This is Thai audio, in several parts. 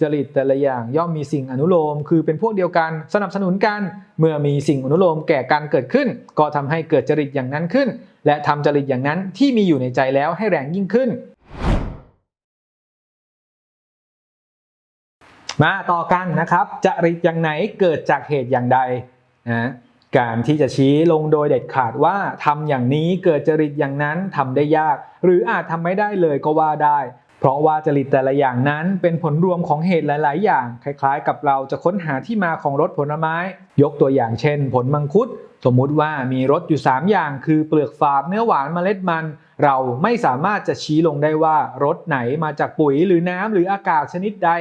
จริตแต่ละอย่างย่อมมีสิ่งอนุโลม คือเป็นพวกเดียวกันสนับสนุนกันเมื่อมีสิ่งอนุโลมแก่กันเกิดขึ้น ก็ทำให้เกิดจริตอย่างนั้นขึ้น และทำจริตอย่างนั้นที่มีอยู่ในใจแล้วให้แรงยิ่งขึ้น มาต่อกันนะครับจริตอย่างไหนเกิดจากเหตุอย่างใดนะการที่จะชี้ลงโดยเด็ดขาดว่าทำอย่างนี้เกิดจริตอย่างนั้นทำได้ยาก หรืออาจทำไม่ได้เลยก็ว่าได้ เพราะว่าจริตแต่ละอย่างนั้นเป็นผลรวมของเหตุหลาย ๆ อย่าง คล้าย ๆ กับเราจะค้นหาที่มาของรสผลไม้ ยกตัวอย่างเช่น ผลมังคุด สมมุติว่ามีรสอยู่ 3 อย่าง คือเปลือกฝาดเนื้อหวานเมล็ดมัน เราไม่สามารถจะชี้ลงได้ว่ารสไหนมาจากปุ๋ยหรือน้ำหรืออากาศชนิดใด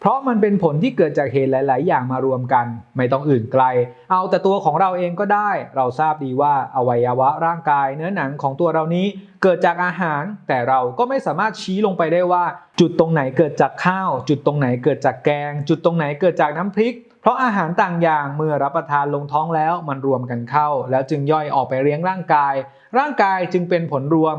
เพราะมันเป็นผลที่เกิดจากเหตุหลาย ๆ อย่างมารวมกัน ไม่ต้องอื่นไกล เอาแต่ตัวของเราเองก็ได้ เราทราบดีว่าอวัยวะร่างกาย เนื้อหนังของตัวเรานี้ เกิดจากอาหาร แต่เราก็ไม่สามารถชี้ลงไปได้ว่า จุดตรงไหนเกิดจากข้าว จุดตรงไหนเกิดจากแกง จุดตรงไหนเกิดจากน้ำพริก เพราะอาหารต่างอย่างเมื่อรับประทานลงท้องแล้วมันรวมกันเข้า แล้วจึงย่อยออกไปเลี้ยงร่างกาย ร่างกายจึงเป็นผลรวม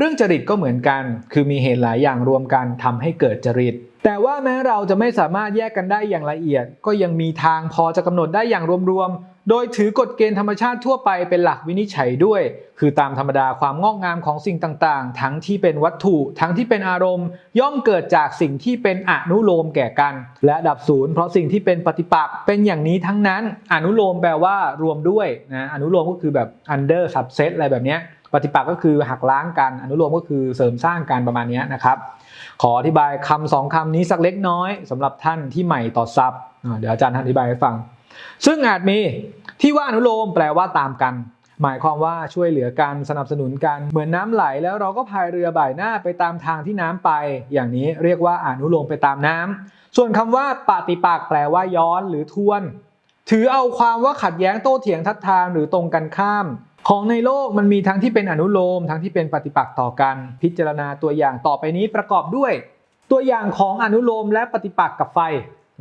เรื่องจริตก็เหมือนกัน คือมีเหตุหลายอย่างรวมกันทำให้เกิดจริต แต่ว่าแม้เราจะไม่สามารถแยกกันได้อย่างละเอียด ก็ยังมีทางพอจะกำหนดได้อย่างรวมๆ โดยถือกฎเกณฑ์ธรรมชาติทั่วไปเป็นหลักวินิจฉัยด้วย คือตามธรรมดาความงอกงามของสิ่งต่างๆ ทั้งที่เป็นวัตถุ ทั้งที่เป็นอารมณ์ ย่อมเกิดจากสิ่งที่เป็นอนุโลมแก่กัน และดับศูนย์เพราะสิ่งที่เป็นปฏิปักษ์เป็นอย่างนี้ทั้งนั้น อนุโลมแปลว่ารวมด้วยนะ อนุโลมก็คือแบบ under subset อะไรแบบเนี้ย ปฏิปักษ์ก็คือหักล้างกันอนุโลมก็คือเสริมสร้างกันประมาณนี้นะครับ ขออธิบายคำสองคำนี้สักเล็กน้อยสำหรับท่านที่ใหม่ต่อศัพท์เดี๋ยวอาจารย์อธิบายให้ฟัง ซึ่งอาจมีที่ว่าอนุโลมแปลว่าตามกัน หมายความว่าช่วยเหลือกันสนับสนุนกันเหมือนน้ำไหล แล้วเราก็พายเรือบ่ายหน้าไปตามทางที่น้ำไป อย่างนี้เรียกว่าอนุโลมไปตามน้ำส่วนคำว่าปฏิปักษ์แปลว่าย้อนหรือทวน ถือเอาความว่าขัดแย้งโต้เถียงทัดทานหรือตรงกันข้าม ของในโลกมันมีทั้งที่เป็นอนุโลมทั้งที่เป็นปฏิปักษ์ต่อกัน พิจารณาตัวอย่างต่อไปนี้ประกอบด้วย ตัวอย่างของอนุโลมและปฏิปักษ์กับไฟ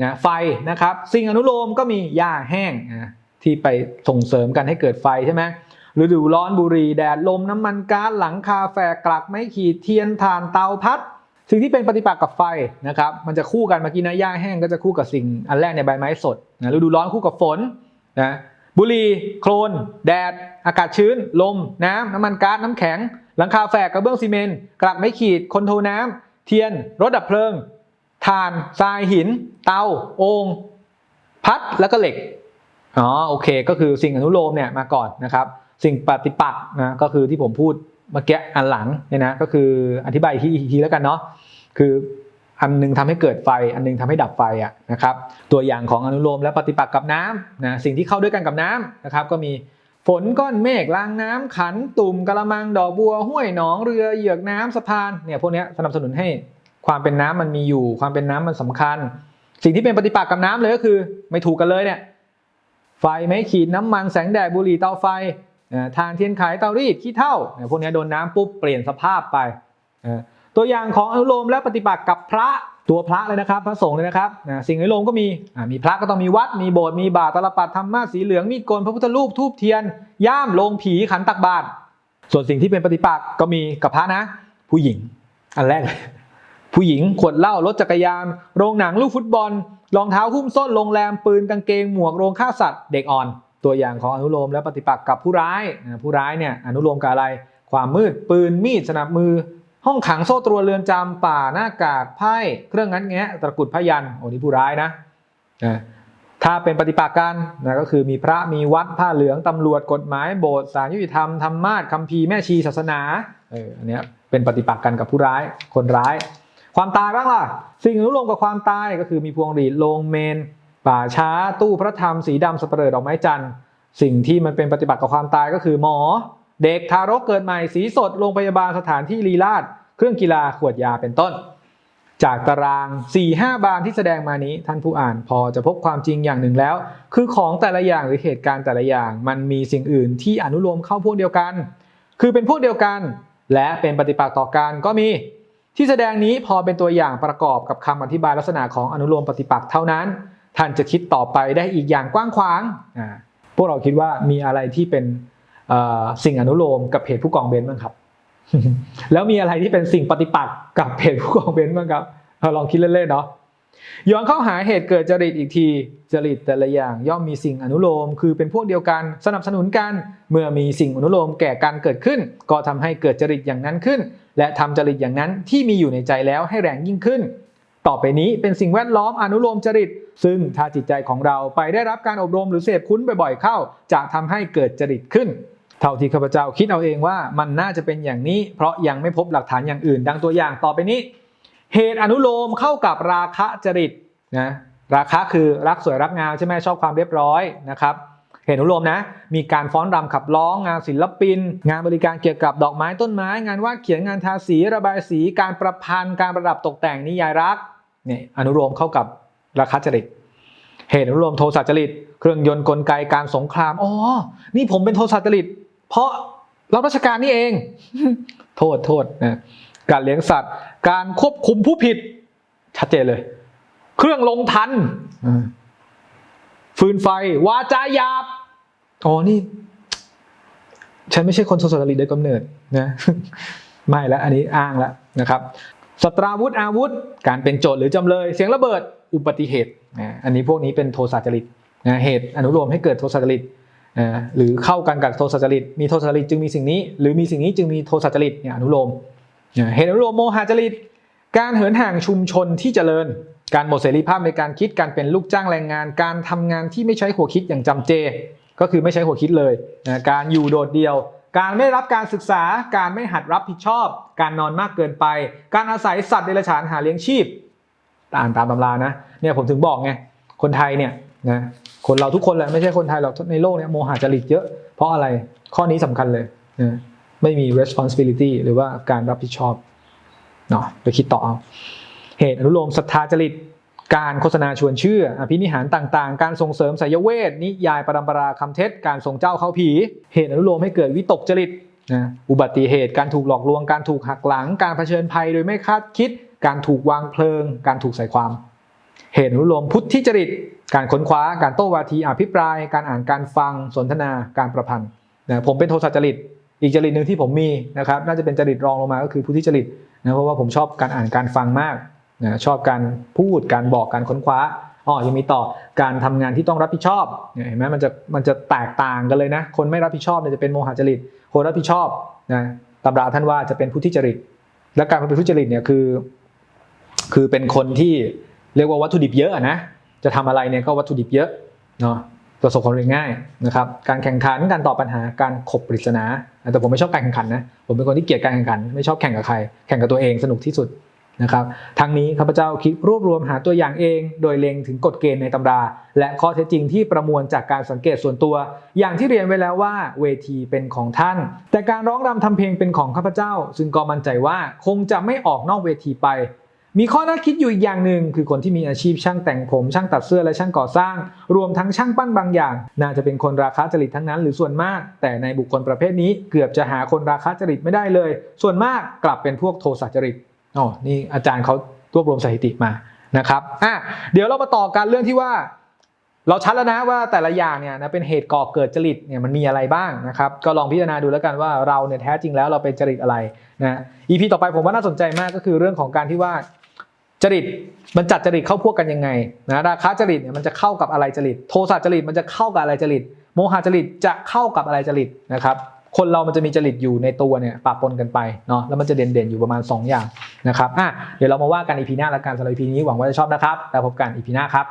นะไฟนะครับ สิ่งอนุโลมก็มีหญ้าแห้งนะที่ไปส่งเสริมกันให้เกิดไฟใช่ไหมฤดูร้อนบุรีแดดลมน้ำมันก๊าซหลังคาแฝกกลักไม้ขีดเทียนถ่านเตาพัดสิ่งที่เป็นปฏิปักษ์กับไฟนะครับมันจะคู่กันเมื่อกี้นะหญ้าแห้งก็จะคู่กับสิ่งอันแรกในใบไม้สดนะฤดูร้อนคู่กับฝนนะ บุหรี่โคลน แดด อากาศชื้น ลม น้ำ น้ำมันก๊าซน้ำแข็ง หลังคาแฝกกระเบื้องซีเมนต์กลักไม้ขีด คนโทน้ำ เทียน รถดับเพลิงถ่านทรายหิน เตาโอ่งพัดแล้วก็เหล็กอ๋อโอเค ก็คือสิ่งอนุโลมเนี่ยมาก่อนนะครับ สิ่งปฏิปักษ์นะก็คือที่ผมพูดเมื่อกี้อันหลังเนี่ยนะก็คืออธิบายทีทีแล้วกันเนาะคือ อันหนึงทำให้เกิดไฟ อันหนึงทำให้ดับไฟอะนะครับ ตัวอย่างของอนุโลมและปฏิปักษ์กับน้ำนะสิ่งที่เข้าด้วยกันกับน้ำนะครับ ก็มีฝนก้อนเมฆรางน้ำขันตุ่มกระมังดอกบัวห้วยหนองเรือเหยือกน้ำสะพานเนี่ยพวกนี้สนับสนุนให้ความเป็นน้ำมันมีอยู่ ความเป็นน้ำมันสำคัญ สิ่งที่เป็นปฏิปักษ์กับน้ำเลยก็คือ ไม่ถูกกันเลยเนี่ยไฟไม้ขีดน้ำมันแสงแดดบุหรี่เตาไฟทานเทียนไขเตารีดขี้เถ้าเนี่ยพวกนี้โดนน้ำปุ๊บเปลี่ยนสภาพไปนะ ตัวอย่างของอนุโลมและปฏิปักษ์กับพระตัวพระเลยนะครับ พระสงฆ์เลยนะครับนะสิ่งอนุโลมก็มีมีพระก็ต้องมีวัด มีโบสถ์มีบาตรตลปัดธรรมะสีเหลืองมีดโกนพระพุทธรูปทูบเทียน ย่ามลงผีขันตักบาตรส่วนสิ่งที่เป็นปฏิปักษ์ก็มีกับพระนะ ผู้หญิง อันแรกเลยผู้หญิงขวดเหล้ารถจักรยาน โรงหนังลูกฟุตบอลรองเท้าหุ้มส้นโรงแรมปืนกางเกงหมวกโรงฆ่าสัตว์เด็กอ่อน ตัวอย่างของอนุโลมและปฏิปักษ์กับผู้ร้ายผู้ร้ายเนี่ยอนุโลมกับอะไร ความมืดปืนมีดสนับมือ ห้องขังโซ่ตรวนเรือนจำป่าหน้ากากไพ่เครื่องงัดแงะตะกรุดพยันโอ้นี่ผู้ร้ายนะนะถ้าเป็นปฏิปักษ์กันนะก็คือมีพระมีวัดผ้าเหลืองตำรวจกฎหมายโบสถ์สารยุติธรรมธรรมาสคัมภีร์แม่ชีศาสนาเอออันเนี้ยเป็นปฏิปักษ์กันกับผู้ร้ายคนร้าย ความตายบ้างล่ะ สิ่งอนุโลมกับความตายก็คือมีพวงหรีดโลงเมน ป่าช้าตู้พระธรรมสีดำสเปรดดอกไม้จันทร์สิ่งที่มันเป็นปฏิบัติกับความตายก็คือหมอ เด็กทารกเกิดใหม่สีสดโรงพยาบาลสถานที่รีราช เครื่องกีฬาขวดยาเป็นต้น จากตาราง 4-5 บานที่แสดงมานี้ท่านผู้อ่านพอจะพบความจริงอย่างหนึ่งแล้ว คือของแต่ละอย่างหรือเหตุการณ์แต่ละอย่าง มันมีสิ่งอื่นที่อนุโลมเข้าพวกเดียวกัน คือเป็นพวกเดียวกัน และเป็นปฏิปักษ์ต่อกันก็มี ที่แสดงนี้พอเป็นตัวอย่างประกอบกับคำอธิบายลักษณะของอนุโลมปฏิปักษ์เท่านั้น ท่านจะคิดต่อไปได้อีกอย่างกว้างขวางอ่าพวกเราคิดว่ามีอะไรที่เป็นสิ่งอนุโลมกับเพจผู้กองเบนซ์บ้างครับ แล้วมีอะไรที่เป็นสิ่งปฏิปักษ์กับเพจผู้กองเบนซ์บ้างครับลองคิดเล่นๆเนาะย้อนเข้าหาเหตุเกิดจริตอีกที จริตแต่ละอย่างย่อมมีสิ่งอนุโลม คือเป็นพวกเดียวกันสนับสนุนกัน เมื่อมีสิ่งอนุโลมแก่การเกิดขึ้น ก็ทำให้เกิดจริตอย่างนั้นขึ้น และทำจริตอย่างนั้นที่มีอยู่ในใจแล้วให้แรงยิ่งขึ้น ต่อไปนี้เป็นสิ่งแวดล้อมอนุโลมจริต ซึ่งถ้าจิตใจของเราไปได้รับการอบรมหรือเสพคุ้นบ่อยๆเข้า จะทำให้เกิดจริตขึ้น เท่าที่ข้าพเจ้าคิดเอาเองว่ามันน่าจะเป็นอย่างนี้ เพราะยังไม่พบหลักฐานอย่างอื่น ดังตัวอย่างต่อไปนี้ เหตุอนุโลมเข้ากับราคะจริตนะราคะคือรักสวยรักงามใช่ไหมชอบความเรียบร้อยนะครับเหตุอนุโลมนะ มีการฟ้อนรำขับร้องงานศิลปิน งานบริการเกี่ยวกับดอกไม้ต้นไม้ งานวาดเขียนงานทาสี ระบายสี การประพันธ์ การประดับตกแต่งนิยายรักเนี่ยอนุโลมเข้ากับราคะจริต เหตุอนุโลมโทสะจริต เครื่องยนต์กลไกการสงครามอ๋อนี่ผมเป็นโทสะจริต เพราะรับราชการนี่เอง โทษโทษนะการเลี้ยงสัตว์ การควบคุมผู้ผิด ชัดเจนเลย เครื่องลงทันอ่าฟืนไฟ วาจาหยาบอ๋อนี่ ฉันไม่ใช่คนโทสะจริตโดยกำเนิดนะไม่แล้วอันนี้อ้างแล้วนะครับสตราวุธอาวุธ การเป็นโจทย์หรือจำเลย เสียงระเบิด อุบัติเหตุนะอันนี้พวกนี้เป็นโทสะจริตนะเหตุอนุโลมให้เกิดโทสะจริตอ่า หรือเข้ากันกับโทสะจริต มีโทสะจริตจึงมีสิ่งนี้ หรือมีสิ่งนี้จึงมีโทสะจริตเนี่ยอนุโลมเหตุอนุโลมโมหะจริต การเหินห่างชุมชนที่เจริญ การหมดเสรีภาพในการคิด การเป็นลูกจ้างแรงงาน การทำงานที่ไม่ใช้หัวคิดอย่างจำเจ ก็คือไม่ใช้หัวคิดเลยนะการอยู่โดดเดี่ยว การไม่รับการศึกษา การไม่หัดรับผิดชอบ การนอนมากเกินไป การอาศัยสัตว์เดรัจฉานหาเลี้ยงชีพอ่านตามตำรานะ เนี่ยผมถึงบอกไง คนไทยเนี่ยนะ คนเราทุกคนแหละไม่ใช่คนไทยหรอกในโลกเนี้โมหะจริตเยอะ เพราะอะไรข้อนี้สำคัญเลยนะไม่มี responsibility หรือว่าการรับผิดชอบเนาะไปคิดต่อเอาเหตุอนุโลมศรัทธาจริตการโฆษณาชวนเชื่อ อภินิหารต่างๆ การส่งเสริมไสยเวท นิยายปรำปราคำเท็จ การส่งเจ้าเข้าผี เหตุอนุโลมให้เกิดวิตกจริตนะอุบัติเหตุ การถูกหลอกลวง การถูกหักหลัง การเผชิญภัยโดยไม่คาดคิด การถูกวางเพลิง การถูกใส่ความ เหตุอนุโลมพุทธิจริต การค้นคว้า การโต้วาทีอภิปราย การอ่านการฟังสนทนาการประพันธ์นะผมเป็นโทสะจริต อีกจริตหนึ่งที่ผมมีนะครับน่าจะเป็นจริตรองลงมาก็คือพุทธิจริตนะเพราะว่าผมชอบการอ่านการฟังมากนะชอบการพูดการบอกการค้นคว้าอ๋อยังมีต่อการทำงานที่ต้องรับผิดชอบเนี่ยเห็นไหมมันจะมันจะแตกต่างกันเลยนะ คนไม่รับผิดชอบเนี่ยจะเป็นโมหะจริต คนรับผิดชอบนะตำราท่านว่าจะเป็นพุทธิจริต และการเป็นพุทธิจริตเนี่ยคือ คือเป็นคนที่ เรียกว่าวัตถุดิบเยอะนะ จะทำอะไรเนี่ยก็วัตถุดิบเยอะเนาะประสบความสำเร็จง่ายนะครับ การแข่งขันการตอบปัญหาการขบปริศนา แต่ผมไม่ชอบการแข่งขันนะ ผมเป็นคนที่เกลียดการแข่งขัน ไม่ชอบแข่งกับใคร แข่งกับตัวเองสนุกที่สุดนะครับ ทั้งนี้ข้าพเจ้าคิดรวบรวมหาตัวอย่างเอง โดยเล็งถึงกฎเกณฑ์ในตำรา และข้อเท็จจริงที่ประมวลจากการสังเกตส่วนตัว อย่างที่เรียนไว้แล้วว่าเวทีเป็นของท่าน แต่การร้องรำทำเพลงเป็นของข้าพเจ้า ซึ่งก็มั่นใจว่าคงจะไม่ออกนอกเวทีไป มีข้อน่าคิดอยู่อีกอย่างหนึ่งคือคนที่มีอาชีพช่างแต่งผม ช่างตัดเสื้อและช่างก่อสร้าง รวมทั้งช่างปั้นบางอย่าง น่าจะเป็นคนราคาจริตทั้งนั้นหรือส่วนมาก แต่ในบุคคลประเภทนี้เกือบจะหาคนราคาจริตไม่ได้เลย ส่วนมากกลับเป็นพวกโทสะจริตอ๋อนี่อาจารย์เขารวบรวมสถิติมานะครับอะเดี๋ยวเรามาต่อกันเรื่องที่ว่า เราชัดแล้วนะว่าแต่ละอย่างเนี่ยนะเป็นเหตุก่อเกิดจริตเนี่ยมันมีอะไรบ้างนะครับก็ลองพิจารณาดูแล้วกันว่าเราเนี่ยแท้จริงแล้วเราเป็นจริตอะไรนะ EP ต่อไปผมว่าน่าสนใจมากก็คือเรื่องของการที่ว่า จริตมันจัดจริตเข้าพวกกันยังไงนะราคาจริตเนี่ยมันจะเข้ากับอะไรจริต โทสะจริตมันจะเข้ากับอะไรจริต โมหะจริตจะเข้ากับอะไรจริตนะครับ คนเรามันจะมีจริตอยู่ในตัวเนี่ยปะปนกันไปเนาะแล้วมันจะเด่นๆอยู่ประมาณ 2 อย่างนะครับอะเดี๋ยวเรามาว่ากันอีพีหน้าละกันสำหรับ EP นี้หวังว่าจะชอบนะครับแล้วพบกันอีพีหน้าครับ